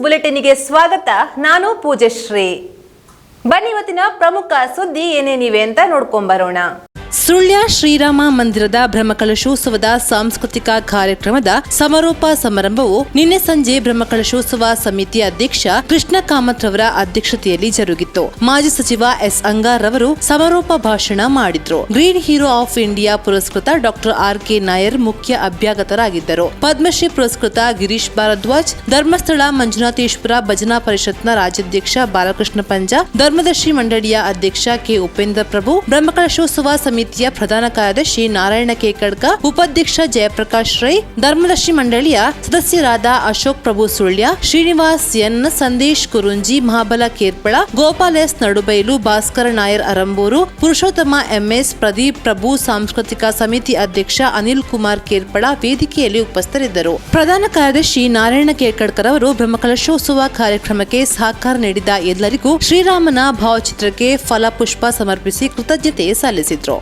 ಬುಲೆಟಿನ್ಗೆ ಸ್ವಾಗತ. ನಾನು ಪೂಜಶ್ರೀ. ಬನ್ನಿ ಇವತ್ತಿನ ಪ್ರಮುಖ ಸುದ್ದಿ ಏನೇನಿವೆ ಅಂತ ನೋಡ್ಕೊಂಬರೋಣ. ಸುಳ್ಯ ಶ್ರೀರಾಮ ಮಂದಿರದ ಬ್ರಹ್ಮಕಲಶೋತ್ಸವದ ಸಾಂಸ್ಕೃತಿಕ ಕಾರ್ಯಕ್ರಮದ ಸಮಾರೋಪ ಸಮಾರಂಭವು ನಿನ್ನೆ ಸಂಜೆ ಬ್ರಹ್ಮಕಲಶೋತ್ಸವ ಸಮಿತಿ ಅಧ್ಯಕ್ಷ ಕೃಷ್ಣ ಕಾಮತ್ ರವರ ಅಧ್ಯಕ್ಷತೆಯಲ್ಲಿ ಜರುಗಿತ್ತು. ಮಾಜಿ ಸಚಿವ ಎಸ್ ಅಂಗಾರ್ ಅವರು ಸಮಾರೋಪ ಭಾಷಣ ಮಾಡಿದ್ರು. ಗ್ರೀನ್ ಹೀರೋ ಆಫ್ ಇಂಡಿಯಾ ಪುರಸ್ಕೃತ ಡಾಕ್ಟರ್ ಆರ್ ಕೆ ನಾಯರ್ ಮುಖ್ಯ ಅಭ್ಯಾಗತರಾಗಿದ್ದರು. ಪದ್ಮಶ್ರೀ ಪುರಸ್ಕೃತ ಗಿರೀಶ್ ಭಾರದ್ವಾಜ್, ಧರ್ಮಸ್ಥಳ ಮಂಜುನಾಥೇಶ್ವರ ಭಜನಾ ಪರಿಷತ್ನ ರಾಜ್ಯಾಧ್ಯಕ್ಷ ಬಾಲಕೃಷ್ಣ ಪಂಜಾ, ಧರ್ಮದರ್ಶಿ ಮಂಡಳಿಯ ಅಧ್ಯಕ್ಷ ಕೆ ಉಪೇಂದ್ರ ಪ್ರಭು, ಬ್ರಹ್ಮಕಲಶೋತ್ಸವ ಸಮಿತಿಯ ಪ್ರಧಾನ ಕಾರ್ಯದರ್ಶಿ ನಾರಾಯಣ ಕೇಕಡ್ಕ, ಉಪಾಧ್ಯಕ್ಷ ಜಯಪ್ರಕಾಶ್ ರೈ, ಧರ್ಮದರ್ಶಿ ಮಂಡಳಿಯ ಸದಸ್ಯರಾದ Ashok Prabhu Sullia, Srinivas N Sandesh Kurunji, Mahabala Kerpala, Gopal S Nadubailu, Bhaskara Nair Aramburu, Purushottama MS Pradeep Prabhu, ಸಾಂಸ್ಕೃತಿಕ ಸಮಿತಿ ಅಧ್ಯಕ್ಷ ಅನಿಲ್ ಕುಮಾರ್ ಕೇರ್ಪಳ ವೇದಿಕೆಯಲ್ಲಿ ಉಪಸ್ಥಿತರಿದ್ದರು. ಪ್ರಧಾನ ಕಾರ್ಯದರ್ಶಿ ನಾರಾಯಣ ಕೇರ್ಕಡ್ಕರ್ ಅವರು ಬ್ರಹ್ಮಕಲಶೋತ್ಸವ ಕಾರ್ಯಕ್ರಮಕ್ಕೆ ಸಹಕಾರ ನೀಡಿದ ಎಲ್ಲರಿಗೂ ಶ್ರೀರಾಮನ ಭಾವಚಿತ್ರಕ್ಕೆ ಫಲಪುಷ್ಪ ಸಮರ್ಪಿಸಿ ಕೃತಜ್ಞತೆ ಸಲ್ಲಿಸಿದ್ರು.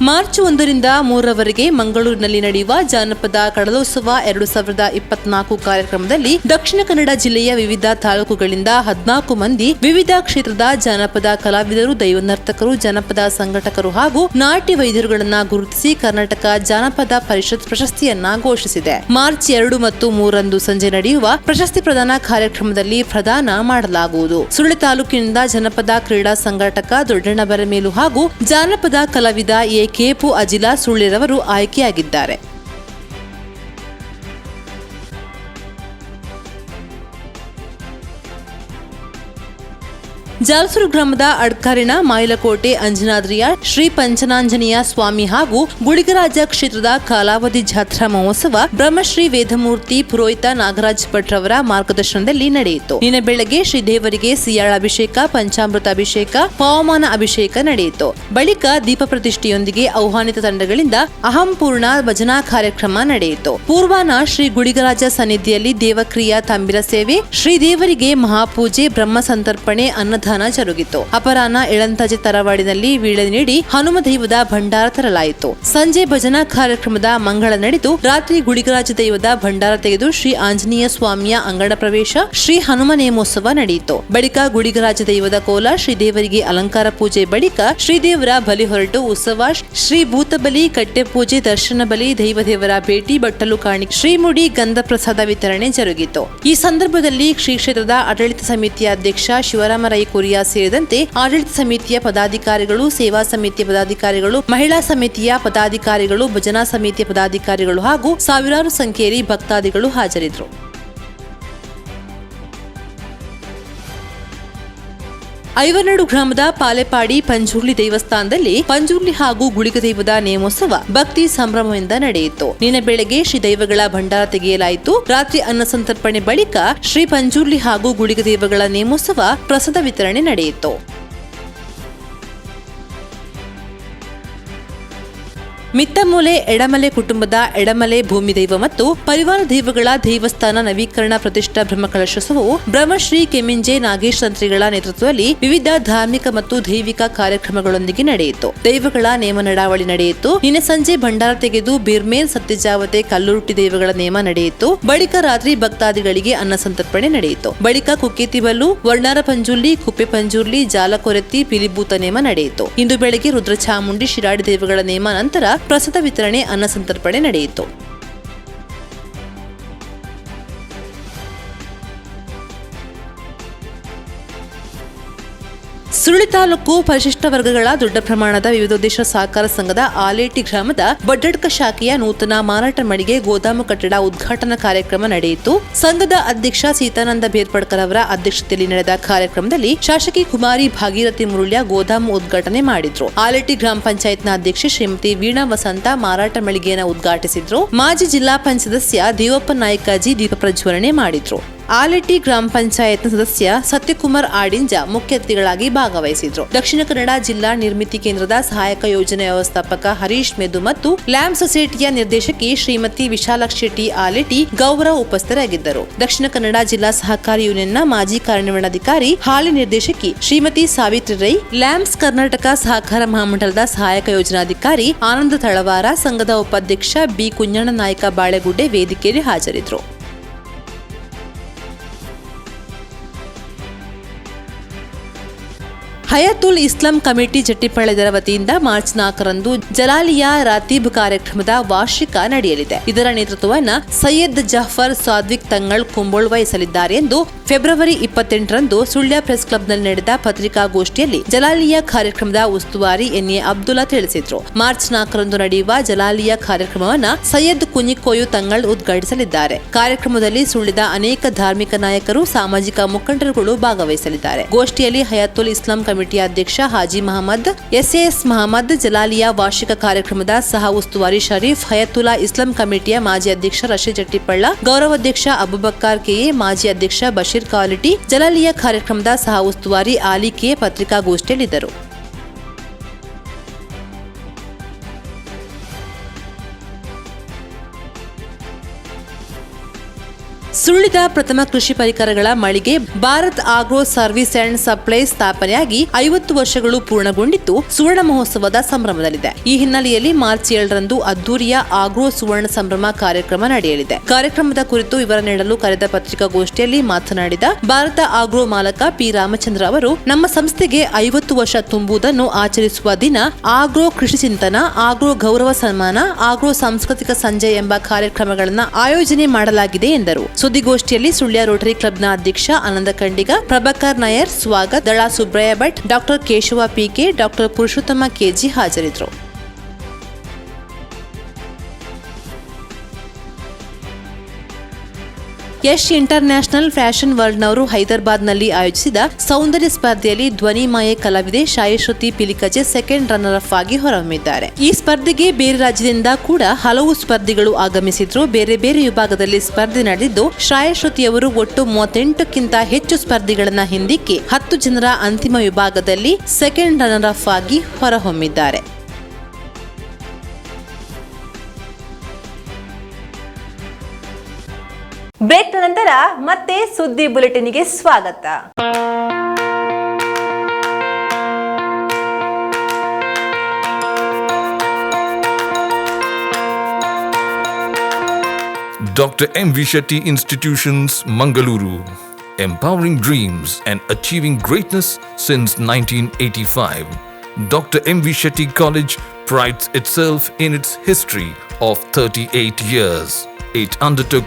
ಮಾರ್ಚ್ ಒಂದರಿಂದ ಮೂರರವರೆಗೆ ಮಂಗಳೂರಿನಲ್ಲಿ ನಡೆಯುವ ಜಾನಪದ ಕಡಲೋತ್ಸವ ಎರಡು ಸಾವಿರದ ಇಪ್ಪತ್ನಾಲ್ಕು ಕಾರ್ಯಕ್ರಮದಲ್ಲಿ ದಕ್ಷಿಣ ಕನ್ನಡ ಜಿಲ್ಲೆಯ ವಿವಿಧ ತಾಲೂಕುಗಳಿಂದ ಹದಿನಾಲ್ಕು ಮಂದಿ ವಿವಿಧ ಕ್ಷೇತ್ರದ ಜಾನಪದ ಕಲಾವಿದರು ದೈವ ನರ್ತಕರು ಜನಪದ ಸಂಘಟಕರು ಹಾಗೂ ನಾಟಿ ವೈದ್ಯರುಗಳನ್ನ ಗುರುತಿಸಿ ಕರ್ನಾಟಕ ಜಾನಪದ ಪರಿಷತ್ ಪ್ರಶಸ್ತಿಯನ್ನ ಘೋಷಿಸಿದೆ. ಮಾರ್ಚ್ ಎರಡು ಮತ್ತು ಮೂರರಂದು ಸಂಜೆ ನಡೆಯುವ ಪ್ರಶಸ್ತಿ ಪ್ರದಾನ ಕಾರ್ಯಕ್ರಮದಲ್ಲಿ ಪ್ರದಾನ ಮಾಡಲಾಗುವುದು. ಸುಳ್ಳಿ ತಾಲೂಕಿನಿಂದ ಜನಪದ ಕ್ರೀಡಾ ಸಂಘಟಕ ದೊಡ್ಡಣ್ಣ ಬರಮೇಲು ಹಾಗೂ ಜಾನಪದ ಕಲಾವಿದ ಎ ಕೇಪು ಅಜಿಲಾ ಸುಳ್ಳಿರವರು ಆಯ್ಕೆಯಾಗಿದ್ದಾರೆ. ಜಾಲ್ಸೂರು ಗ್ರಾಮದ ಅಡ್ಕಾರಿನ ಮಾಯಿಲಕೋಟೆ ಅಂಜನಾದ್ರಿಯ ಶ್ರೀ ಪಂಚನಾಂಜನೇಯ ಸ್ವಾಮಿ ಹಾಗೂ ಗುಳಿಗರಾಜ ಕ್ಷೇತ್ರದ ಕಾಲಾವಧಿ ಜಾತ್ರಾ ಮಹೋತ್ಸವ ಬ್ರಹ್ಮಶ್ರೀ ವೇದಮೂರ್ತಿ ಪುರೋಹಿತ ನಾಗರಾಜ್ ಭಟ್ ರವರ ಮಾರ್ಗದರ್ಶನದಲ್ಲಿ ನಡೆಯಿತು. ನಿನ್ನೆ ಬೆಳಗ್ಗೆ ಶ್ರೀದೇವರಿಗೆ ಸಿಯಾಳ ಅಭಿಷೇಕ, ಪಂಚಾಮೃತ ಅಭಿಷೇಕ ಪವಮಾನ ಅಭಿಷೇಕ ನಡೆಯಿತು. ಬಳಿಕ ದೀಪ ಪ್ರತಿಷ್ಠೆಯೊಂದಿಗೆ ಆಹ್ವಾನಿತ ತಂಡಗಳಿಂದ ಅಹಂಪೂರ್ಣ ಭಜನಾ ಕಾರ್ಯಕ್ರಮ ನಡೆಯಿತು. ಪೂರ್ವಾನ ಶ್ರೀ ಗುಳಿಗರಾಜ ಸನ್ನಿಧಿಯಲ್ಲಿ ದೇವಕ್ರಿಯಾ ತಂಬಿರ ಸೇವೆ, ಶ್ರೀ ದೇವರಿಗೆ ಮಹಾಪೂಜೆ, ಬ್ರಹ್ಮ ಸಂತರ್ಪಣೆ ಅನ್ನದಾನ ಜರುಗಿತು. ಅಪರಾಹ್ನ ಇಳಂತಾಜೆ ತರವಾಡಿನಲ್ಲಿ ವೀಳೆ ನೀಡಿ ಹನುಮ ದೈವದ ಭಂಡಾರ ತರಲಾಯಿತು. ಸಂಜೆ ಭಜನಾ ಕಾರ್ಯಕ್ರಮದ ಮಂಗಳ ನಡೆದು ರಾತ್ರಿ ಗುಡಿಗರಾಜ ದೈವದ ಭಂಡಾರ ತೆಗೆದು ಶ್ರೀ ಆಂಜನೇಯ ಸ್ವಾಮಿಯ ಅಂಗಣ ಪ್ರವೇಶ, ಶ್ರೀ ಹನುಮ ನೇಮೋತ್ಸವ ನಡೆಯಿತು. ಬಳಿಕ ಗುಡಿಗರಾಜ ದೈವದ ಕೋಲ ಶ್ರೀದೇವರಿಗೆ ಅಲಂಕಾರ ಪೂಜೆ ಬಳಿಕ ಶ್ರೀದೇವರ ಬಲಿ ಹೊರಟು ಉತ್ಸವ, ಶ್ರೀ ಭೂತಬಲಿ ಕಟ್ಟೆ ಪೂಜೆ, ದರ್ಶನ ಬಲಿ ದೈವದೇವರ ಭೇಟಿ, ಬಟ್ಟಲು ಕಾಣಿ ಶ್ರೀಮುಡಿ ಗಂಧ ಪ್ರಸಾದ ವಿತರಣೆ ಜರುಗಿತು. ಈ ಸಂದರ್ಭದಲ್ಲಿ ಶ್ರೀ ಕ್ಷೇತ್ರದ ಆಡಳಿತ ಸಮಿತಿಯ ಅಧ್ಯಕ್ಷ ಶಿವರಾಮ ರೈ ಕೊರಿಯಾ ಸೇರಿದಂತೆ ಆಡಳಿತ ಸಮಿತಿಯ ಪದಾಧಿಕಾರಿಗಳು, ಸೇವಾ ಸಮಿತಿಯ ಪದಾಧಿಕಾರಿಗಳು, ಮಹಿಳಾ ಸಮಿತಿಯ ಪದಾಧಿಕಾರಿಗಳು, ಭಜನಾ ಸಮಿತಿಯ ಪದಾಧಿಕಾರಿಗಳು ಹಾಗೂ ಸಾವಿರಾರು ಸಂಖ್ಯೆಯಲ್ಲಿ ಭಕ್ತಾದಿಗಳು ಹಾಜರಿದ್ದರು. ಐವರ್ನಾಡು ಗ್ರಾಮದ ಪಾಲೆಪಾಡಿ ಪಂಜುರ್ಲಿ ದೇವಸ್ಥಾನದಲ್ಲಿ ಪಂಜುರ್ಲಿ ಹಾಗೂ ಗುಳಿಗ ದೈವದ ನೇಮೋತ್ಸವ ಭಕ್ತಿ ಸಂಭ್ರಮದಿಂದ ನಡೆಯಿತು. ನಿನ್ನೆ ಬೆಳಗ್ಗೆ ಶ್ರೀ ದೈವಗಳ ಭಂಡಾರ ತೆಗೆಯಲಾಯಿತು. ರಾತ್ರಿ ಅನ್ನ ಸಂತರ್ಪಣೆ ಬಳಿಕ ಶ್ರೀ ಪಂಜುರ್ಲಿ ಹಾಗೂ ಗುಳಿಗ ದೈವಗಳ ನೇಮೋತ್ಸವ ಪ್ರಸಾದ ವಿತರಣೆ ನಡೆಯಿತು. ಮಿತ್ತಮೂಲೆ ಎಡಮಲೆ ಕುಟುಂಬದ ಎಡಮಲೆ ಭೂಮಿ ದೈವ ಮತ್ತು ಪರಿವಾರ ದೈವಗಳ ದೇವಸ್ಥಾನ ನವೀಕರಣ ಪ್ರತಿಷ್ಠಾ ಬ್ರಹ್ಮಕಲಶೋತ್ಸವವು ಬ್ರಹ್ಮಶ್ರೀ ಕೆಮಿಂಜೆ ನಾಗೇಶ್ ತಂತ್ರಿಗಳ ನೇತೃತ್ವದಲ್ಲಿ ವಿವಿಧ ಧಾರ್ಮಿಕ ಮತ್ತು ದೈವಿಕ ಕಾರ್ಯಕ್ರಮಗಳೊಂದಿಗೆ ನಡೆಯಿತು. ದೈವಗಳ ನೇಮ ನಡಾವಳಿ ನಡೆಯಿತು. ನಿನ್ನೆ ಸಂಜೆ ಭಂಡಾರ ತೆಗೆದು ಬಿರ್ಮೇಲ್ ಸತ್ಯಜಾವತೆ ಕಲ್ಲುರುಟ್ಟಿ ದೈವಗಳ ನೇಮ ನಡೆಯಿತು. ಬಳಿಕ ರಾತ್ರಿ ಭಕ್ತಾದಿಗಳಿಗೆ ಅನ್ನ ಸಂತರ್ಪಣೆ ನಡೆಯಿತು. ಬಳಿಕ ಕುಕ್ಕೇತಿಬಲ್ಲು ವರ್ಣಾರ ಪಂಜುರ್ಲಿ, ಕುಪ್ಪೆ ಪಂಜುರ್ಲಿ ಜಾಲಕೊರೆತಿ ಪಿಲಿಭೂತ ನೇಮ ನಡೆಯಿತು. ಇಂದು ಬೆಳಗ್ಗೆ ರುದ್ರಚಾಮುಂಡಿ ಶಿರಾಡಿ ದೇವಗಳ ನೇಮ ನಂತರ ಪ್ರಸಾದ ವಿತರಣೆ ಅನ್ನ ಸಂತರ್ಪಣೆ ನಡೆಯಿತು. ಸುಳ್ಳಿ ತಾಲೂಕು ಪರಿಶಿಷ್ಟ ವರ್ಗಗಳ ದೊಡ್ಡ ಪ್ರಮಾಣದ ವಿವಿಧೋದ್ದೇಶ ಸಹಕಾರ ಸಂಘದ ಆಲೇಟಿ ಗ್ರಾಮದ ಬಡ್ಡಡ್ಕ ಶಾಖೆಯ ನೂತನ ಮಾರಾಟ ಮಳಿಗೆ ಗೋದಾಮು ಕಟ್ಟಡ ಉದ್ಘಾಟನಾ ಕಾರ್ಯಕ್ರಮ ನಡೆಯಿತು. ಸಂಘದ ಅಧ್ಯಕ್ಷ ಸೀತಾನಂದ ಬೇರ್ಪಡ್ಕರ್ ಅವರ ಅಧ್ಯಕ್ಷತೆಯಲ್ಲಿ ನಡೆದ ಕಾರ್ಯಕ್ರಮದಲ್ಲಿ ಶಾಸಕಿ ಕುಮಾರಿ ಭಾಗೀರಥಿ ಮುರುಳ್ಯ ಗೋದಾಮು ಉದ್ಘಾಟನೆ ಮಾಡಿದ್ರು. ಆಲೇಟಿ ಗ್ರಾಮ ಪಂಚಾಯತ್ನ ಅಧ್ಯಕ್ಷೆ ಶ್ರೀಮತಿ ವೀಣಾ ವಸಂತ ಮಾರಾಟ ಮಳಿಗೆಯನ್ನು ಉದ್ಘಾಟಿಸಿದ್ರು. ಮಾಜಿ ಜಿಲ್ಲಾ ಪಂಚ ಸದಸ್ಯ ದೇವಪ್ಪ ನಾಯ್ಕಾಜಿ ದೀಪ ಪ್ರಜ್ವಲನೆ ಮಾಡಿದ್ರು. ಆಲೆಟಿ ಗ್ರಾಮ ಪಂಚಾಯತ್ ಸದಸ್ಯ ಸತ್ಯಕುಮಾರ್ ಆಡಿಂಜ ಮುಖ್ಯ ಅತಿಥಿಗಳಾಗಿ ಭಾಗವಹಿಸಿದ್ರು. ದಕ್ಷಿಣ ಕನ್ನಡ ಜಿಲ್ಲಾ ನಿರ್ಮಿತಿ ಕೇಂದ್ರದ ಸಹಾಯಕ ಯೋಜನೆ ವ್ಯವಸ್ಥಾಪಕ ಹರೀಶ್ ಮೆದು ಮತ್ತು ಲ್ಯಾಮ್ ಸೊಸೈಟಿಯ ನಿರ್ದೇಶಕಿ ಶ್ರೀಮತಿ ವಿಶಾಲಾಕ್ಷಿ ಟಿ ಆಲೆಟಿ ಗೌರವ ಉಪಸ್ಥಿತರಾಗಿದ್ದರು. ದಕ್ಷಿಣ ಕನ್ನಡ ಜಿಲ್ಲಾ ಸಹಕಾರಿ ಯೂನಿಯನ್ನ ಮಾಜಿ ಕಾರ್ಯನಿರ್ವಹಣಾಧಿಕಾರಿ, ಹಾಲಿ ನಿರ್ದೇಶಕಿ ಶ್ರೀಮತಿ ಸಾವಿತ್ರಿ ರೈ, ಲ್ಯಾಮ್ಸ್ ಕರ್ನಾಟಕ ಸಹಕಾರ ಮಹಾಮಂಡಲದ ಸಹಾಯಕ ಯೋಜನಾಧಿಕಾರಿ ಆನಂದ ತಳವಾರ, ಸಂಘದ ಉಪಾಧ್ಯಕ್ಷ ಬಿ ಕುಂಜಣ್ಣ ನಾಯಕ ಬಾಳೆಗುಡ್ಡೆ ವೇದಿಕೆಯಲ್ಲಿ ಹಾಜರಿದ್ದರು ಹಯಾತುಲ್ ಇಸ್ಲಾಂ ಕಮಿಟಿ ಜಟ್ಟಿಪಳ್ಳದರ ವತಿಯಿಂದ ಮಾರ್ಚ್ ನಾಲ್ಕರಂದು ಜಲಾಲಿಯಾ ರಾತೀಬ್ ಕಾರ್ಯಕ್ರಮದ ವಾರ್ಷಿಕ ನಡೆಯಲಿದೆ. ಇದರ ನೇತೃತ್ವವನ್ನು ಸೈಯದ್ ಜಫರ್ ಸಾದ್ವಿಕ್ ತಂಗಳ್ ಕುಂಬೋಳ್ ವಹಿಸಲಿದ್ದಾರೆ ಎಂದು ಫೆಬ್ರವರಿ ಇಪ್ಪತ್ತೆಂಟರಂದು ಸುಳ್ಯ ಪ್ರೆಸ್ ಕ್ಲಬ್ನಲ್ಲಿ ನಡೆದ ಪತ್ರಿಕಾಗೋಷ್ಠಿಯಲ್ಲಿ ಜಲಾಲಿಯಾ ಕಾರ್ಯಕ್ರಮದ ಉಸ್ತುವಾರಿ ಎನ್ಎ ಅಬ್ದುಲ್ಲಾ ತಿಳಿಸಿದ್ರು. ಮಾರ್ಚ್ ನಾಲ್ಕರಂದು ನಡೆಯುವ ಜಲಾಲಿಯಾ ಕಾರ್ಯಕ್ರಮವನ್ನು ಸೈಯದ್ ಕುನಿಕೋಯು ತಂಗಳ್ ಉದ್ಘಾಟಿಸಲಿದ್ದಾರೆ. ಕಾರ್ಯಕ್ರಮದಲ್ಲಿ ಸುಳ್ಳಿದ ಅನೇಕ ಧಾರ್ಮಿಕ ನಾಯಕರು, ಸಾಮಾಜಿಕ ಮುಖಂಡರುಗಳು ಭಾಗವಹಿಸಲಿದ್ದಾರೆ. ಗೋಷ್ಠಿಯಲ್ಲಿ ಹಯಾತುಲ್ ಇಸ್ಲಾಂ ಕಮಿಟಿಯ ಅಧ್ಯಕ್ಷ ಹಾಜಿ ಮಹಮ್ಮದ್, ಎಸ್ಎಎಸ್ ಮಹಮ್ಮದ್, ಜಲಾಲಿಯಾ ವಾರ್ಷಿಕ ಕಾರ್ಯಕ್ರಮದ ಸಹ ಉಸ್ತುವಾರಿ ಶರೀಫ್ ಹಯತುಲ್ಲಾ ಇಸ್ಲಾಂ ಕಮಿಟಿಯ ಮಾಜಿ ಅಧ್ಯಕ್ಷ ರಶೀದ್ ಜಟ್ಟಿಪಳ್ಳ ಗೌರವಾಧ್ಯಕ್ಷ ಅಬುಬಕ್ಕರ್ ಕೆಎ ಮಾಜಿ ಅಧ್ಯಕ್ಷ ಬಶೀರ್ ಕಾಲಿಟಿ ಜಲಾಲಿಯಾ ಕಾರ್ಯಕ್ರಮದ ಸಹ ಉಸ್ತುವಾರಿ ಆಲಿ ಕೆ ಪತ್ರಿಕಾಗೋಷ್ಠಿಯಲ್ಲಿದ್ದರು. ಸುಳ್ಳಿದ ಪ್ರಥಮ ಕೃಷಿ ಪರಿಕರಗಳ ಮಳಿಗೆ Bharat agro service and supply ಸ್ಥಾಪನೆಯಾಗಿ ಐವತ್ತು ವರ್ಷಗಳು ಪೂರ್ಣಗೊಂಡಿದ್ದು ಸುವರ್ಣ ಮಹೋತ್ಸವದ ಸಂಭ್ರಮದಲ್ಲಿದೆ. ಈ ಹಿನ್ನೆಲೆಯಲ್ಲಿ ಮಾರ್ಚ್ ಏಳರಂದು ಅದ್ದೂರಿಯ ಆಗ್ರೋ ಸುವರ್ಣ ಸಂಭ್ರಮ ಕಾರ್ಯಕ್ರಮ ನಡೆಯಲಿದೆ. ಕಾರ್ಯಕ್ರಮದ ಕುರಿತು ವಿವರ ನೀಡಲು ಕರೆದ ಪತ್ರಿಕಾಗೋಷ್ಠಿಯಲ್ಲಿ ಮಾತನಾಡಿದ ಭಾರತ ಆಗ್ರೋ ಮಾಲಕ ಪಿ ರಾಮಚಂದ್ರ ಅವರು, ನಮ್ಮ ಸಂಸ್ಥೆಗೆ ಐವತ್ತು ವರ್ಷ ತುಂಬುವುದನ್ನು ಆಚರಿಸುವ ದಿನ ಆಗ್ರೋ ಕೃಷಿ ಚಿಂತನ, ಆಗ್ರೋ ಗೌರವ ಸನ್ಮಾನ, ಆಗ್ರೋ ಸಾಂಸ್ಕೃತಿಕ ಸಂಜೆ ಎಂಬ ಕಾರ್ಯಕ್ರಮಗಳನ್ನು ಆಯೋಜನೆ ಮಾಡಲಾಗಿದೆ ಎಂದರು. ಸುದ್ದಿಗೋಷ್ಠಿಯಲ್ಲಿ ಸುಳ್ಯ ರೋಟರಿ ಕ್ಲಬ್ನ ಅಧ್ಯಕ್ಷ Ananda Khandiga, Prabhakar Nair, Swagath, ದಳಾ Subrayya Bhat, doctor Keshava PK, doctor Purushottama KG ಹಾಜರಿದ್ದರು. ಯಶ್ ಇಂಟರ್ನ್ಯಾಷನಲ್ ಫ್ಯಾಷನ್ ವರ್ಲ್ಡ್ನವರು ಹೈದರಾಬಾದ್ನಲ್ಲಿ ಆಯೋಜಿಸಿದ ಸೌಂದರ್ಯ ಸ್ಪರ್ಧೆಯಲ್ಲಿ ಧ್ವನಿ ಮಾಯೆ ಕಲಾವಿದೆ Shayashruti Pilikaje second runner up ಆಗಿ ಹೊರಹೊಮ್ಮಿದ್ದಾರೆ. ಈ ಸ್ಪರ್ಧೆಗೆ ಬೇರೆ ರಾಜ್ಯದಿಂದ ಕೂಡ ಹಲವು ಸ್ಪರ್ಧಿಗಳು ಆಗಮಿಸಿದ್ರು. ಬೇರೆ ಬೇರೆ ವಿಭಾಗದಲ್ಲಿ ಸ್ಪರ್ಧೆ ನಡೆದಿದ್ದು ಶ್ರಾಯಶ್ರುತಿಯವರು ಒಟ್ಟು ಮೂವತ್ತೆಂಟಕ್ಕಿಂತ ಹೆಚ್ಚು ಸ್ಪರ್ಧಿಗಳನ್ನ ಹಿಂದಿಕ್ಕಿ ಹತ್ತು ಜನರ ಅಂತಿಮ ವಿಭಾಗದಲ್ಲಿ ಸೆಕೆಂಡ್ ರನ್ನರ್ ಅಪ್ ಆಗಿ ಹೊರಹೊಮ್ಮಿದ್ದಾರೆ. ಬ್ರೇಕ್ ನಂತರ ಮತ್ತೆ ಸುದ್ದಿ ಬುಲೆಟಿನ್ಗೆ ಸ್ವಾಗತ Dr. M. V. Shetty Institutions, Mangaluru. Empowering dreams and achieving greatness since 1985. Dr. M. V. Shetty College prides itself in its history of 38 years. It undertook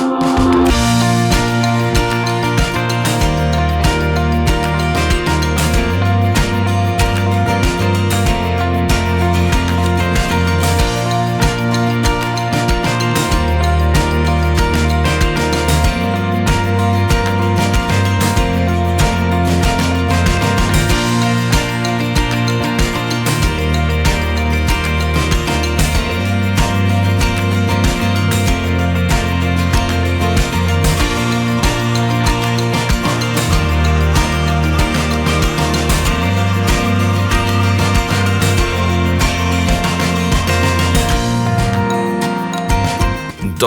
Música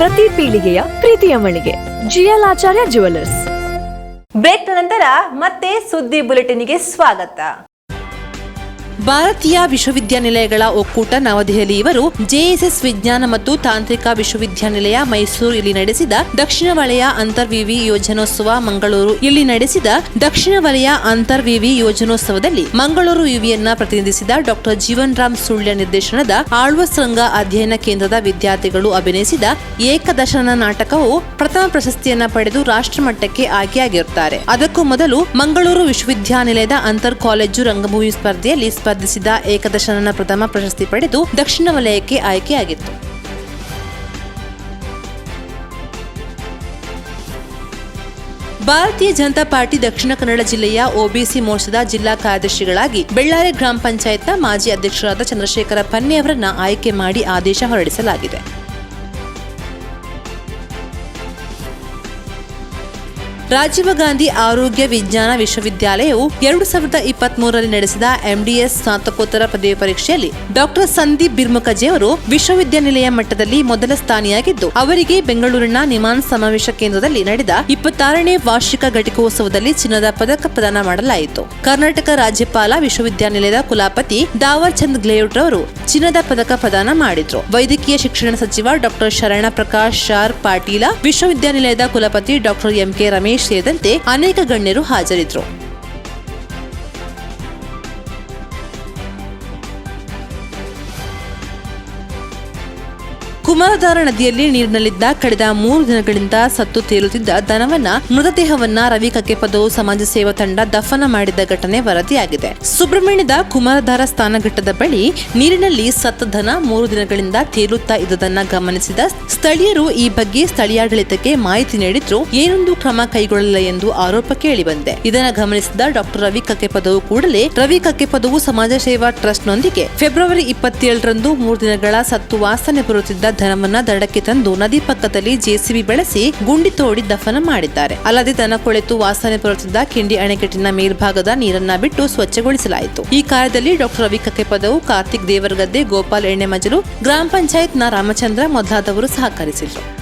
ಪ್ರತಿ ಪೀಳಿಗೆಯ ಪ್ರೀತಿಯ ಮಳಿಗೆ. GL ಆಚಾರ್ಯ jewellers break ನಂತರ ಮತ್ತೆ ಸುದ್ದಿ ಬುಲೆಟಿನ್ಗೆ ಸ್ವಾಗತ. ಭಾರತೀಯ ವಿಶ್ವವಿದ್ಯಾನಿಲಯಗಳ ಒಕ್ಕೂಟ ನವದೆಹಲಿ ಇವರು ಜೆಎಸ್ಎಸ್ ವಿಜ್ಞಾನ ಮತ್ತು ತಾಂತ್ರಿಕ ವಿಶ್ವವಿದ್ಯಾನಿಲಯ ಮೈಸೂರು ಇಲ್ಲಿ ನಡೆಸಿದ ದಕ್ಷಿಣ ವಲಯ ಅಂತರ್ವಿವಿ ಯೋಜನೋತ್ಸವ ಮಂಗಳೂರು ಇಲ್ಲಿ ನಡೆಸಿದ ದಕ್ಷಿಣ ವಲಯ ಅಂತರ್ವಿವಿ ಯೋಜನೋತ್ಸವದಲ್ಲಿ ಮಂಗಳೂರು ವಿವಿಯನ್ನ ಪ್ರತಿನಿಧಿಸಿದ ಡಾಕ್ಟರ್ ಜೀವನ್ ರಾಮ್ ಸುಳ್ಯ ನಿರ್ದೇಶನದ ಆಳ್ವಸ್ ಸಂಘ ಅಧ್ಯಯನ ಕೇಂದ್ರದ ವಿದ್ಯಾರ್ಥಿಗಳು ಅಭಿನಯಿಸಿದ ಏಕದಶನ ನಾಟಕವು ಪ್ರಥಮ ಪ್ರಶಸ್ತಿಯನ್ನ ಪಡೆದು ರಾಷ್ಟ್ರಮಟ್ಟಕ್ಕೆ ಆಯ್ಕೆಯಾಗಿರುತ್ತಾರೆ. ಅದಕ್ಕೂ ಮೊದಲು ಮಂಗಳೂರು ವಿಶ್ವವಿದ್ಯಾನಿಲಯದ ಅಂತರ್ ಕಾಲೇಜು ರಂಗಭೂಮಿ ಸ್ಪರ್ಧೆಯಲ್ಲಿ ಸ್ಪರ್ಧಿಸಿದ ಏಕದಶನನ ಪ್ರಥಮ ಪ್ರಶಸ್ತಿ ಪಡೆದು ದಕ್ಷಿಣ ವಲಯಕ್ಕೆ ಆಯ್ಕೆಯಾಗಿತ್ತು. ಭಾರತೀಯ ಜನತಾ ಪಾರ್ಟಿ ದಕ್ಷಿಣ ಕನ್ನಡ ಜಿಲ್ಲೆಯ ಒಬಿಸಿ ಮೋರ್ಚಾದ ಜಿಲ್ಲಾ ಕಾರ್ಯದರ್ಶಿಗಳಾಗಿ ಬೆಳ್ಳಾರೆ ಗ್ರಾಮ ಪಂಚಾಯತ್ನ ಮಾಜಿ ಅಧ್ಯಕ್ಷರಾದ ಚಂದ್ರಶೇಖರ ಪನ್ನೆ ಅವರನ್ನ ಆಯ್ಕೆ ಮಾಡಿ ಆದೇಶ ಹೊರಡಿಸಲಾಗಿದೆ. ರಾಜೀವ್ ಗಾಂಧಿ ಆರೋಗ್ಯ ವಿಜ್ಞಾನ ವಿಶ್ವವಿದ್ಯಾಲಯವು ಎರಡು ಸಾವಿರದ ಇಪ್ಪತ್ತ್ ಮೂರರಲ್ಲಿ ನಡೆಸಿದ ಎಂಡಿಎಸ್ ಸ್ನಾತಕೋತ್ತರ ಪದವಿ ಪರೀಕ್ಷೆಯಲ್ಲಿ ಡಾಕ್ಟರ್ ಸಂದೀಪ್ ಬಿರ್ಮುಖಜಿ ಅವರು ವಿಶ್ವವಿದ್ಯಾನಿಲಯ ಮಟ್ಟದಲ್ಲಿ ಮೊದಲ ಸ್ಥಾನಿಯಾಗಿದ್ದು, ಅವರಿಗೆ ಬೆಂಗಳೂರಿನ ನಿಮಾನ್ ಸಮಾವೇಶ ಕೇಂದ್ರದಲ್ಲಿ ನಡೆದ ಇಪ್ಪತ್ತಾರನೇ ವಾರ್ಷಿಕ ಘಟಿಕೋತ್ಸವದಲ್ಲಿ ಚಿನ್ನದ ಪದಕ ಪ್ರದಾನ ಮಾಡಲಾಯಿತು. ಕರ್ನಾಟಕ ರಾಜ್ಯಪಾಲ ವಿಶ್ವವಿದ್ಯಾನಿಲಯದ ಕುಲಪತಿ ದಾವರ್ ಚಂದ್ ಗ್ಲೇಔಟ್ ಅವರು ಚಿನ್ನದ ಪದಕ ಪ್ರದಾನ ಮಾಡಿದ್ರು. ವೈದ್ಯಕೀಯ ಶಿಕ್ಷಣ ಸಚಿವ ಡಾಕ್ಟರ್ ಶರಣ ಪ್ರಕಾಶ್ ಶಾರ್ ಪಾಟೀಲ, ವಿಶ್ವವಿದ್ಯಾನಿಲಯದ ಕುಲಪತಿ ಡಾಕ್ಟರ್ ಎಂಕೆ ರಮೇಶ್ ಸೇರಿದಂತೆ ಅನೇಕ ಗಣ್ಯರು ಹಾಜರಿದ್ದರು ಕುಮಾರಧಾರ ನದಿಯಲ್ಲಿ ನೀರಿನಲ್ಲಿದ್ದ ಕಳೆದ ಮೂರು ದಿನಗಳಿಂದ ಸತ್ತು ತೇಲುತ್ತಿದ್ದ ದನವನ್ನ, ಮೃತದೇಹವನ್ನ ರವಿ ಕಕ್ಕೆಪದವು ಸಮಾಜ ಸೇವಾ ತಂಡ ದಫನ ಮಾಡಿದ ಘಟನೆ ವರದಿಯಾಗಿದೆ. ಸುಬ್ರಹ್ಮಣ್ಯದ ಕುಮಾರಧಾರ ಸ್ಥಾನಘಟ್ಟದ ಬಳಿ ನೀರಿನಲ್ಲಿ ಸತ್ತ ದನ ಮೂರು ದಿನಗಳಿಂದ ತೇಲುತ್ತಾ ಇದ್ದುದನ್ನ ಗಮನಿಸಿದ ಸ್ಥಳೀಯರು ಈ ಬಗ್ಗೆ ಸ್ಥಳೀಯಾಡಳಿತಕ್ಕೆ ಮಾಹಿತಿ ನೀಡಿದ್ರು. ಏನೊಂದು ಕ್ರಮ ಕೈಗೊಳ್ಳಲ್ಲ ಎಂದು ಆರೋಪ ಕೇಳಿಬಂದೆ. ಇದನ್ನ ಗಮನಿಸಿದ ಡಾಕ್ಟರ್ ರವಿ ಕಕ್ಕೆಪದವು ಕೂಡಲೇ ರವಿ ಕಕ್ಕೆಪದವು ಸಮಾಜ ಸೇವಾ ಟ್ರಸ್ಟ್ನೊಂದಿಗೆ ಫೆಬ್ರವರಿ ಇಪ್ಪತ್ತೇಳರಂದು ಮೂರು ದಿನಗಳ ಸತ್ತು ವಾಸನೆ ಬರುತ್ತಿದ್ದ ಧನವನ್ನ ದಡಕ್ಕೆ ತಂದು ನದಿ ಪಕ್ಕದಲ್ಲಿ ಜೆಸಿಬಿ ಬಳಸಿ ಗುಂಡಿ ತೋಡಿ ದಫನ ಮಾಡಿದ್ದಾರೆ. ಅಲ್ಲದೆ ದನ ಕೊಳೆತು ವಾಸನೆ ಬರುತ್ತಿದ್ದ ಕಿಂಡಿ ಅಣೆಕಟ್ಟಿನ ಮೇಲ್ಭಾಗದ ನೀರನ್ನ ಬಿಟ್ಟು ಸ್ವಚ್ಛಗೊಳಿಸಲಾಯಿತು. ಈ ಕಾರ್ಯದಲ್ಲಿ ಡಾಕ್ಟರ್ ರವಿ ಕಕ್ಕೆಪದವು ಕಾರ್ತಿಕ್ ದೇವರಗದ್ದೆ, ಗೋಪಾಲ್ ಎಣ್ಣೆಮಜಲು ಗ್ರಾಮ ಪಂಚಾಯತ್ನ ರಾಮಚಂದ್ರ ಮೊದಲಾದವರು ಸಹಕರಿಸಿದರು.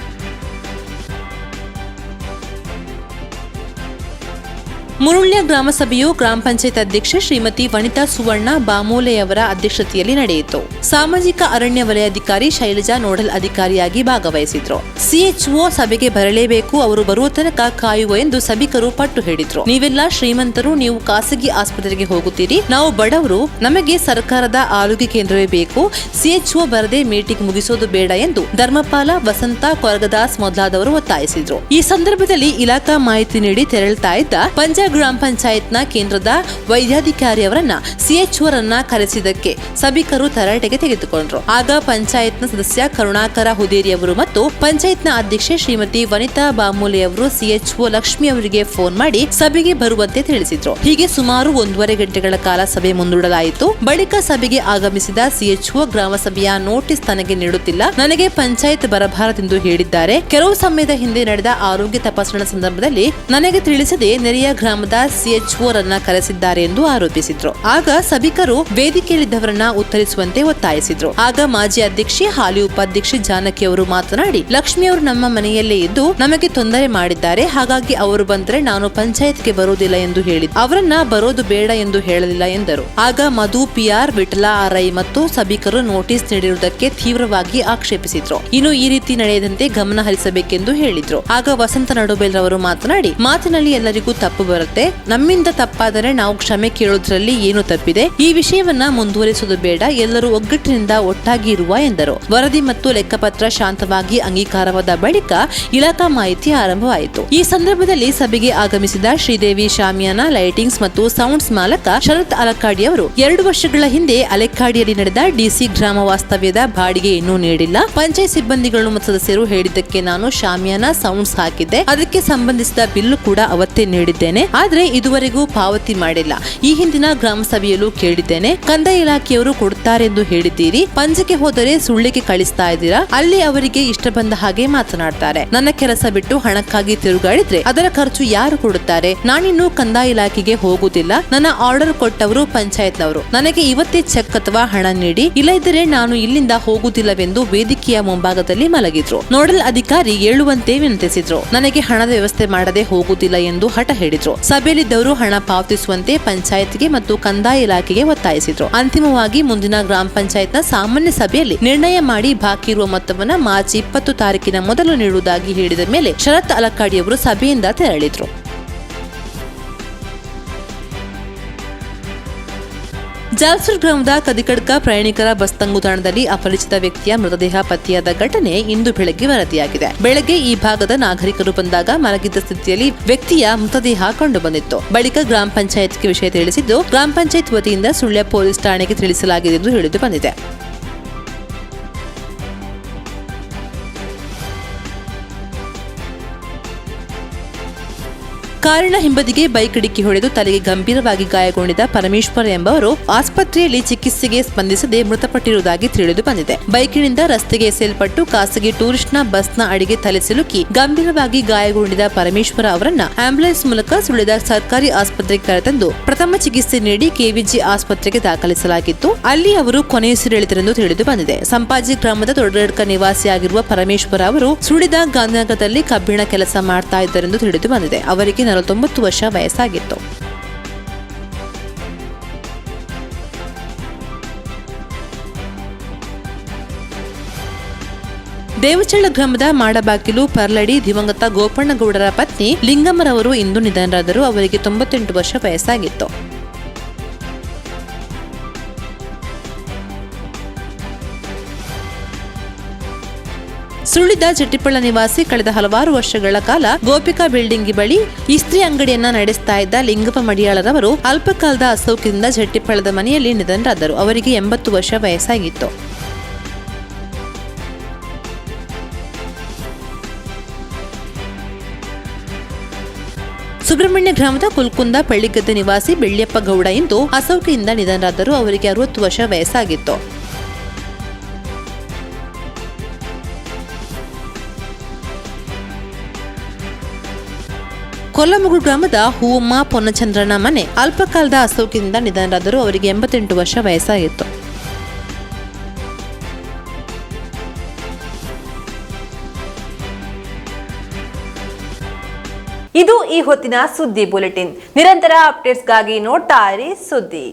ಮುರುಳ್ಯ ಗ್ರಾಮಸಭೆಯು ಗ್ರಾಮ ಪಂಚಾಯತ್ ಅಧ್ಯಕ್ಷೆ ಶ್ರೀಮತಿ ವನಿತಾ ಸುವರ್ಣ ಬಾಮೂಲೆಯವರ ಅಧ್ಯಕ್ಷತೆಯಲ್ಲಿ ನಡೆಯಿತು. ಸಾಮಾಜಿಕ ಅರಣ್ಯ ವಲಯಾಧಿಕಾರಿ ಶೈಲಜಾ ನೋಡಲ್ ಅಧಿಕಾರಿಯಾಗಿ ಭಾಗವಹಿಸಿದ್ರು. ಸಿಎಚ್ಒ ಸಭೆಗೆ ಬರಲೇಬೇಕು, ಅವರು ಬರುವ ತನಕ ಕಾಯುವ ಎಂದು ಸಭಿಕರು ಪಟ್ಟು ಹೇಳಿದ್ರು ನೀವೆಲ್ಲ ಶ್ರೀಮಂತರು, ನೀವು ಖಾಸಗಿ ಆಸ್ಪತ್ರೆಗೆ ಹೋಗುತ್ತೀರಿ. ನಾವು ಬಡವರು, ನಮಗೆ ಸರ್ಕಾರದ ಆರೋಗ್ಯ ಕೇಂದ್ರವೇ ಬೇಕು. ಸಿಎಚ್ಒ ಬರದೆ ಮೀಟಿಂಗ್ ಮುಗಿಸೋದು ಬೇಡ ಎಂದು ಧರ್ಮಪಾಲ ವಸಂತ ಕೊರಗದಾಸ್ ಮೊದಲಾದವರು ಒತ್ತಾಯಿಸಿದ್ರು. ಈ ಸಂದರ್ಭದಲ್ಲಿ ಇಲಾಖಾ ಮಾಹಿತಿ ನೀಡಿ ತೆರಳುತ್ತಾ ಇದ್ದ ಪಂಜ ಗ್ರಾಮ ಪಂಚಾಯತ್ನ ಕೇಂದ್ರದ ವೈದ್ಯಾಧಿಕಾರಿ ಅವರನ್ನ ಸಿಎಚ್ಒ ರನ್ನ ಕರೆಸಿದ್ದಕ್ಕೆ ಸಭಿಕರು ತರಾಟೆಗೆ ತೆಗೆದುಕೊಂಡ್ರು. ಆಗ ಪಂಚಾಯತ್ನ ಸದಸ್ಯ ಕರುಣಾಕರ ಹುದೇರಿ ಅವರು ಮತ್ತು ಪಂಚಾಯತ್ನ ಅಧ್ಯಕ್ಷೆ ಶ್ರೀಮತಿ ವನಿತಾ ಬಾಮೂಲೆ ಅವರು ಸಿಎಚ್ಒ ಲಕ್ಷ್ಮಿ ಅವರಿಗೆ ಫೋನ್ ಮಾಡಿ ಸಭೆಗೆ ಬರುವಂತೆ ತಿಳಿಸಿದ್ರು. ಹೀಗೆ ಸುಮಾರು ಒಂದೂವರೆ ಗಂಟೆಗಳ ಕಾಲ ಸಭೆ ಮುಂದೂಡಲಾಯಿತು. ಬಳಿಕ ಸಭೆಗೆ ಆಗಮಿಸಿದ ಸಿಎಚ್ಒ ಗ್ರಾಮ ಸಭೆಯ ನೋಟಿಸ್ ತನಗೆ ನೀಡುತ್ತಿಲ್ಲ. ನನಗೆ ಪಂಚಾಯತ್ ಬರಬಾರದೆಂದು ಹೇಳಿದ್ದಾರೆ. ಕೆಲವು ಸಮಯದ ಹಿಂದೆ ನಡೆದ ಆರೋಗ್ಯ ತಪಾಸಣಾ ಸಂದರ್ಭದಲ್ಲಿ ನನಗೆ ತಿಳಿಸದೆ ನೆರೆಯ ಗ್ರಾಮದ ಸಿಎಚ್ ಓರನ್ನ ಕರೆಸಿದ್ದಾರೆ ಎಂದು ಆರೋಪಿಸಿದ್ರು. ಆಗ ಸಭಿಕರು ವೇದಿಕೆಯಲ್ಲಿದ್ದವರನ್ನ ಉತ್ತರಿಸುವಂತೆ ಒತ್ತಾಯಿಸಿದ್ರು. ಆಗ ಮಾಜಿ ಅಧ್ಯಕ್ಷೆ, ಹಾಲಿ ಉಪಾಧ್ಯಕ್ಷೆ ಜಾನಕಿ ಅವರು ಮಾತನಾಡಿ, ಲಕ್ಷ್ಮಿ ಅವರು ನಮ್ಮ ಮನೆಯಲ್ಲೇ ಇದ್ದು ನಮಗೆ ತೊಂದರೆ ಮಾಡಿದ್ದಾರೆ. ಹಾಗಾಗಿ ಅವರು ಬಂದ್ರೆ ನಾನು ಪಂಚಾಯತ್ಗೆ ಬರೋದಿಲ್ಲ ಎಂದು ಹೇಳಿದ್ರು ಅವರನ್ನ ಬರೋದು ಬೇಡ ಎಂದು ಹೇಳಲಿಲ್ಲ ಎಂದರು. ಆಗ ಮಧು, ಪಿಆರ್ ವಿಠಲ, ಆರ್ಐ ಮತ್ತು ಸಭಿಕರು ನೋಟಿಸ್ ನೀಡಿರುವುದಕ್ಕೆ ತೀವ್ರವಾಗಿ ಆಕ್ಷೇಪಿಸಿದ್ರು. ಇನ್ನು ಈ ರೀತಿ ನಡೆಯದಂತೆ ಗಮನ ಹರಿಸಬೇಕೆಂದು ಹೇಳಿದ್ರು. ಆಗ ವಸಂತ ನಡುಬೇಲ್ ರವರು ಮಾತನಾಡಿ, ಮಾತಿನಲ್ಲಿ ಎಲ್ಲರಿಗೂ ತಪ್ಪು ಬರುತ್ತೆ ನಮ್ಮಿಂದ ತಪ್ಪಾದರೆ ನಾವು ಕ್ಷಮೆ ಕೇಳೋದ್ರಲ್ಲಿ ಏನು ತಪ್ಪಿದೆ? ಈ ವಿಷಯವನ್ನ ಮುಂದುವರಿಸುವುದು ಬೇಡ. ಎಲ್ಲರೂ ಒಗ್ಗಟ್ಟಿನಿಂದ ಒಟ್ಟಾಗಿ ಇರುವ ಎಂದರು. ವರದಿ ಮತ್ತು ಲೆಕ್ಕಪತ್ರ ಶಾಂತವಾಗಿ ಅಂಗೀಕಾರವಾದ ಬಳಿಕ ಇಲಾಖಾ ಮಾಹಿತಿ ಆರಂಭವಾಯಿತು. ಈ ಸಂದರ್ಭದಲ್ಲಿ ಸಭೆಗೆ ಆಗಮಿಸಿದ ಶ್ರೀದೇವಿ ಶಾಮಿಯಾನ, ಲೈಟಿಂಗ್ಸ್ ಮತ್ತು ಸೌಂಡ್ಸ್ ಮಾಲಕ ಶರತ್ ಅಲಕ್ಕಾಡಿ ಅವರು, ಎರಡು ವರ್ಷಗಳ ಹಿಂದೆ ಅಲೆಕ್ಕಾಡಿಯಲ್ಲಿ ನಡೆದ ಡಿಸಿ ಗ್ರಾಮ ವಾಸ್ತವ್ಯದ ಬಾಡಿಗೆ ಇನ್ನೂ ನೀಡಿಲ್ಲ. ಪಂಚಾಯತ್ ಸಿಬ್ಬಂದಿಗಳು ಮತ್ತು ಸದಸ್ಯರು ಹೇಳಿದ್ದಕ್ಕೆ ನಾನು ಶಾಮಿಯಾನ, ಸೌಂಡ್ಸ್ ಹಾಕಿದ್ದೆ. ಅದಕ್ಕೆ ಸಂಬಂಧಿಸಿದ ಬಿಲ್ಲು ಕೂಡ ಅವತ್ತೇ ನೀಡಿದ್ದೇನೆ. ಆದ್ರೆ ಇದುವರೆಗೂ ಪಾವತಿ ಮಾಡಿಲ್ಲ. ಈ ಹಿಂದಿನ ಗ್ರಾಮ ಸಭೆಯಲ್ಲೂ ಕೇಳಿದ್ದೇನೆ. ಕಂದಾಯ ಇಲಾಖೆಯವರು ಕೊಡುತ್ತಾರೆಂದು ಹೇಳಿದ್ದೀರಿ. ಪಂಜಕ್ಕೆ ಹೋದರೆ ಸುಳ್ಳಿಗೆ ಕಳಿಸ್ತಾ ಇದ್ದೀರಾ? ಅಲ್ಲಿ ಅವರಿಗೆ ಇಷ್ಟ ಬಂದ ಹಾಗೆ ಮಾತನಾಡ್ತಾರೆ. ನನ್ನ ಕೆಲಸ ಬಿಟ್ಟು ಹಣಕ್ಕಾಗಿ ತಿರುಗಾಡಿದ್ರೆ ಅದರ ಖರ್ಚು ಯಾರು ಕೊಡುತ್ತಾರೆ? ನಾನಿನ್ನು ಕಂದಾಯ ಇಲಾಖೆಗೆ ಹೋಗುವುದಿಲ್ಲ. ನನ್ನ ಆರ್ಡರ್ ಕೊಟ್ಟವರು ಪಂಚಾಯತ್ನವರು. ನನಗೆ ಇವತ್ತೇ ಚೆಕ್ ಅಥವಾ ಹಣ ನೀಡಿ. ಇಲ್ಲದಿದ್ದರೆ ನಾನು ಇಲ್ಲಿಂದ ಹೋಗುವುದಿಲ್ಲವೆಂದು ವೇದಿಕೆಯ ಮುಂಭಾಗದಲ್ಲಿ ಮಲಗಿದ್ರು. ನೋಡಲ್ ಅಧಿಕಾರಿ ಹೇಳುವಂತೆ ವಿನಂತಿಸಿದ್ರು. ನನಗೆ ಹಣದ ವ್ಯವಸ್ಥೆ ಮಾಡದೆ ಹೋಗುವುದಿಲ್ಲ ಎಂದು ಹಠ ಹೇಳಿದ್ರು. ಸಭೆಯಲ್ಲಿದ್ದವರು ಹಣ ಪಾವತಿಸುವಂತೆ ಪಂಚಾಯತ್ಗೆ ಮತ್ತು ಕಂದಾಯ ಇಲಾಖೆಗೆ ಒತ್ತಾಯಿಸಿದರು. ಅಂತಿಮವಾಗಿ ಮುಂದಿನ ಗ್ರಾಮ ಪಂಚಾಯತ್ನ ಸಾಮಾನ್ಯ ಸಭೆಯಲ್ಲಿ ನಿರ್ಣಯ ಮಾಡಿ ಬಾಕಿ ಇರುವ ಮೊತ್ತವನ್ನು ಮಾರ್ಚ್ ಇಪ್ಪತ್ತು ತಾರೀಕಿನ ಮೊದಲು ನೀಡುವುದಾಗಿ ಹೇಳಿದ ಮೇಲೆ ಶರತ್ ಅಲಕ್ಕಾಡಿಯವರು ಸಭೆಯಿಂದ ತೆರಳಿದ್ರು. ಜಾಲ್ಸೂರ್ ಗ್ರಾಮದ ಕದಿಕಡ್ಕ ಪ್ರಯಾಣಿಕರ ಬಸ್ ತಂಗುದಾಣದಲ್ಲಿ ಅಪರಿಚಿತ ವ್ಯಕ್ತಿಯ ಮೃತದೇಹ ಪತ್ತೆಯಾದ ಘಟನೆ ಇಂದು ಬೆಳಗ್ಗೆ ವರದಿಯಾಗಿದೆ. ಬೆಳಗ್ಗೆ ಈ ಭಾಗದ ನಾಗರಿಕರು ಬಂದಾಗ ಮಲಗಿದ್ದ ಸ್ಥಿತಿಯಲ್ಲಿ ವ್ಯಕ್ತಿಯ ಮೃತದೇಹ ಕಂಡುಬಂದಿತ್ತು. ಬಳಿಕ ಗ್ರಾಮ ಪಂಚಾಯತ್ಗೆ ವಿಷಯ ತಿಳಿಸಿದ್ದು, ಗ್ರಾಮ ಪಂಚಾಯತ್ ವತಿಯಿಂದ ಸುಳ್ಯ ಪೊಲೀಸ್ ಠಾಣೆಗೆ ತಿಳಿಸಲಾಗಿದೆ ಎಂದು ತಿಳಿದು ಬಂದಿದೆ. ಕಾರಿನ ಹಿಂಬದಿಗೆ ಬೈಕ್ ಡಿಕ್ಕಿ ಹೊಡೆದು ತಲೆಗೆ ಗಂಭೀರವಾಗಿ ಗಾಯಗೊಂಡಿದ್ದ ಪರಮೇಶ್ವರ್ ಎಂಬವರು ಆಸ್ಪತ್ರೆಯಲ್ಲಿ ಚಿಕಿತ್ಸೆಗೆ ಸ್ಪಂದಿಸದೆ ಮೃತಪಟ್ಟಿರುವುದಾಗಿ ತಿಳಿದು ಬಂದಿದೆ. ಬೈಕಿನಿಂದ ರಸ್ತೆಗೆ ಎಸೆಯಲ್ಪಟ್ಟು ಖಾಸಗಿ ಟೂರಿಸ್ಟ್ನ ಬಸ್ನ ಅಡಿಗೆ ತಲೆ ಸಿಲುಕಿ ಗಂಭೀರವಾಗಿ ಗಾಯಗೊಂಡಿದ್ದ ಪರಮೇಶ್ವರ ಅವರನ್ನ ಆಂಬ್ಯುಲೆನ್ಸ್ ಮೂಲಕ ಸುಳಿದ ಸರ್ಕಾರಿ ಆಸ್ಪತ್ರೆಗೆ ಕರೆತಂದು ಪ್ರಥಮ ಚಿಕಿತ್ಸೆ ನೀಡಿ ಕೆವಿಜಿ ಆಸ್ಪತ್ರೆಗೆ ದಾಖಲಿಸಲಾಗಿತ್ತು. ಅಲ್ಲಿ ಅವರು ಕೊನೆಯುಸಿರೆಳೆದರೆಂದು ತಿಳಿದು ಬಂದಿದೆ. ಸಂಪಾಜಿ ಗ್ರಾಮದ ದೊಡ್ಡಡ್ಕ ನಿವಾಸಿಯಾಗಿರುವ ಪರಮೇಶ್ವರ ಅವರು ಸುಳಿದ ಗಾಂಧಿನಗರದಲ್ಲಿ ಕಬ್ಬಿಣ ಕೆಲಸ ಮಾಡ್ತಾ ಇದ್ದರೆಂದು ತಿಳಿದು ಬಂದಿದೆ. ಅವರಿಗೆ ನಲವತ್ತೊಂಬತ್ತು ವರ್ಷ ವಯಸ್ಸಾಗಿತ್ತು. ದೇವಚಳ್ಳ ಗ್ರಾಮದ ಮಾಡಬಾಕಿಲು ಪರ್ಲಡಿ, ದಿವಂಗತ ಗೋಪಣ್ಣಗೌಡರ ಪತ್ನಿ ಲಿಂಗಮ್ಮರವರು ಇಂದು ನಿಧನರಾದರು. ಅವರಿಗೆ ತೊಂಬತ್ತೆಂಟು ವರ್ಷ ವಯಸ್ಸಾಗಿತ್ತು. ಸುಳ್ಳಿದ ಜಟ್ಟಿಪ್ಪಳ ನಿವಾಸಿ ಕಳೆದ ಹಲವಾರು ವರ್ಷಗಳ ಕಾಲ ಗೋಪಿಕಾ ಬಿಲ್ಡಿಂಗ್ ಬಳಿ ಇಸ್ತ್ರಿ ಅಂಗಡಿಯನ್ನ ನಡೆಸ್ತಾ ಇದ್ದ ಲಿಂಗಪ್ಪ ಮಡಿಯಾಳರವರು ಅಲ್ಪಕಾಲದ ಅಸೌಖ್ಯದಿಂದ ಜಟ್ಟಿಪಳ್ಳದ ಮನೆಯಲ್ಲಿ ನಿಧನರಾದರು. ಅವರಿಗೆ ಎಂಬತ್ತು ವರ್ಷ ವಯಸ್ಸಾಗಿತ್ತು. ಸುಬ್ರಹ್ಮಣ್ಯ ಗ್ರಾಮದ ಕುಲ್ಕುಂದ ಪಳ್ಳಿಗದ್ದೆ ನಿವಾಸಿ ಬೆಳ್ಳಿಯಪ್ಪ ಗೌಡ ಇಂದು ಅಸೌಖ್ಯದಿಂದ ನಿಧನರಾದರು. ಅವರಿಗೆ ಅರವತ್ತು ವರ್ಷ ವಯಸ್ಸಾಗಿತ್ತು. ಕೊಲ್ಲಮುಗು ಗ್ರಾಮದ ಹೂವಮ್ಮ ಪೊನ್ನಚಂದ್ರನ ಮನೆ ಅಲ್ಪಕಾಲದ ಅಸೌಖ್ಯದಿಂದ ನಿಧನರಾದರೂ. ಅವರಿಗೆ ಎಂಬತ್ತೆಂಟು ವರ್ಷ ವಯಸ್ಸಾಗಿತ್ತು. ಇದು ಈ ಹೊತ್ತಿನ ಸುದ್ದಿ ಬುಲೆಟಿನ್. ನಿರಂತರ ಅಪ್ಡೇಟ್ಸ್ಗಾಗಿ ನೋಡ್ತಾ ಇರಿ ಸುದ್ದಿ.